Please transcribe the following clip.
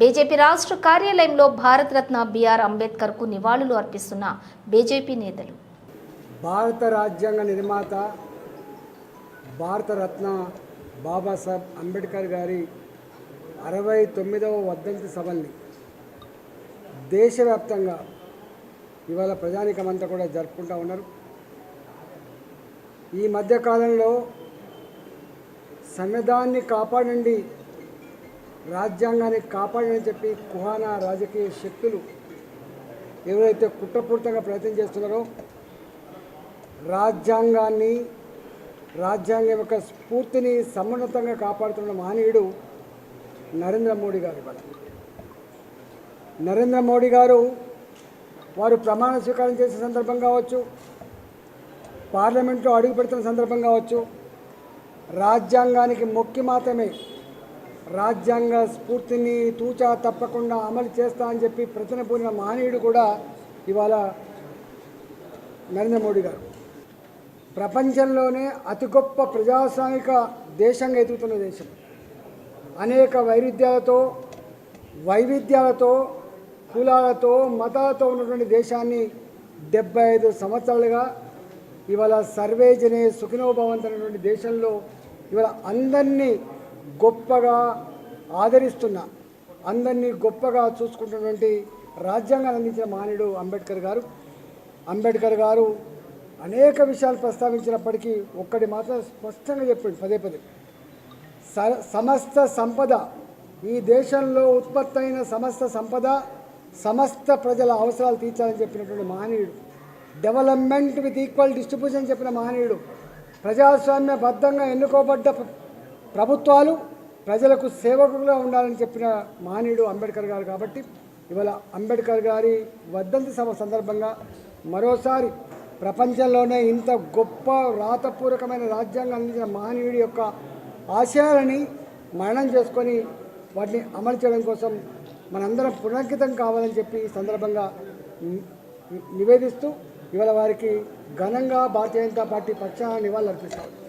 BJP రాష్ట్ర కార్యాలయంలో Bharat Ratna BR అంబేద్కర్కు నివాళులు అర్పిస్తున్న బీజేపీ నేతలు. భారత రాజ్యాంగ నిర్మాత భారతరత్న బాబాసాహెబ్ అంబేద్కర్ గారి అరవై తొమ్మిదవ వర్ధంతి సభల్ని దేశవ్యాప్తంగా ఇవాళ ప్రజానికమంతా కూడా జరుపుకుంటూ ఉన్నారు. ఈ మధ్యకాలంలో సంవిధాన్ని కాపాడండి రాజ్యాంగాన్ని కాపాడని చెప్పి కుహానా రాజకీయ శక్తులు ఎవరైతే కుట్రపూరితంగా ప్రయత్నం చేస్తున్నారో రాజ్యాంగాన్ని రాజ్యాంగం యొక్క స్ఫూర్తిని సమున్నతంగా కాపాడుతున్న మహనీయుడు నరేంద్ర మోడీ గారు నరేంద్ర మోడీ గారు వారు ప్రమాణ స్వీకారం చేసే సందర్భం కావచ్చు పార్లమెంట్లో అడుగు పెడుతున్న సందర్భం కావచ్చు రాజ్యాంగానికి మొక్కి మాత్రమే రాజ్యాంగ స్ఫూర్తిని తూచా తప్పకుండా అమలు చేస్తా అని చెప్పి ప్రతిన పూరిన మహనీయుడు కూడా ఇవాళ నరేంద్ర మోడీ గారు. ప్రపంచంలోనే అతి గొప్ప ప్రజాస్వామిక దేశంగా ఎదుగుతున్న దేశం. అనేక వైరుధ్యాలతో వైవిధ్యాలతో కులాలతో మతాలతో ఉన్నటువంటి దేశాన్ని డెబ్బై ఐదు సంవత్సరాలుగా ఇవాళ సర్వే జనే సుఖినోభవంతమైనటువంటి దేశంలో ఇవాళ అందరినీ గొప్పగా ఆదరిస్తున్న అందరినీ గొప్పగా చూసుకుంటున్నటువంటి రాజ్యాంగాన్ని అందించిన మహనీయుడు అంబేద్కర్ గారు. అంబేద్కర్ గారు అనేక విషయాలు ప్రస్తావించినప్పటికీ ఒక్కటి మాత్రం స్పష్టంగా చెప్పిండు పదే పదే. స- సమస్త సంపద ఈ దేశంలో ఉత్పత్తి అయిన సమస్త సంపద సమస్త ప్రజల అవసరాలు తీర్చాలని చెప్పినటువంటి మహనీయుడు. డెవలప్మెంట్ విత్ ఈక్వల్ డిస్ట్రిబ్యూషన్ చెప్పిన మహనీయుడు. ప్రజాస్వామ్యబద్ధంగా ఎన్నుకోబడ్డ ప్రభుత్వాలు ప్రజలకు సేవకులుగా ఉండాలని చెప్పిన మహనీయుడు అంబేద్కర్ గారు కాబట్టి ఇవాళ అంబేద్కర్ గారి వర్ధంతి సభ సందర్భంగా మరోసారి ప్రపంచంలోనే ఇంత గొప్ప రాతపూర్వకమైన రాజ్యాంగం అందించిన మహనీయుడి యొక్క ఆశయాలని మరణం చేసుకొని వాటిని అమలు చేయడం కోసం మనందరం పునర్కితం కావాలని చెప్పి ఈ సందర్భంగా నివేదిస్తూ ఇవాళ వారికి ఘనంగా భారతీయ జనతా పార్టీ పక్షాన నివాళులు అర్పిస్తారు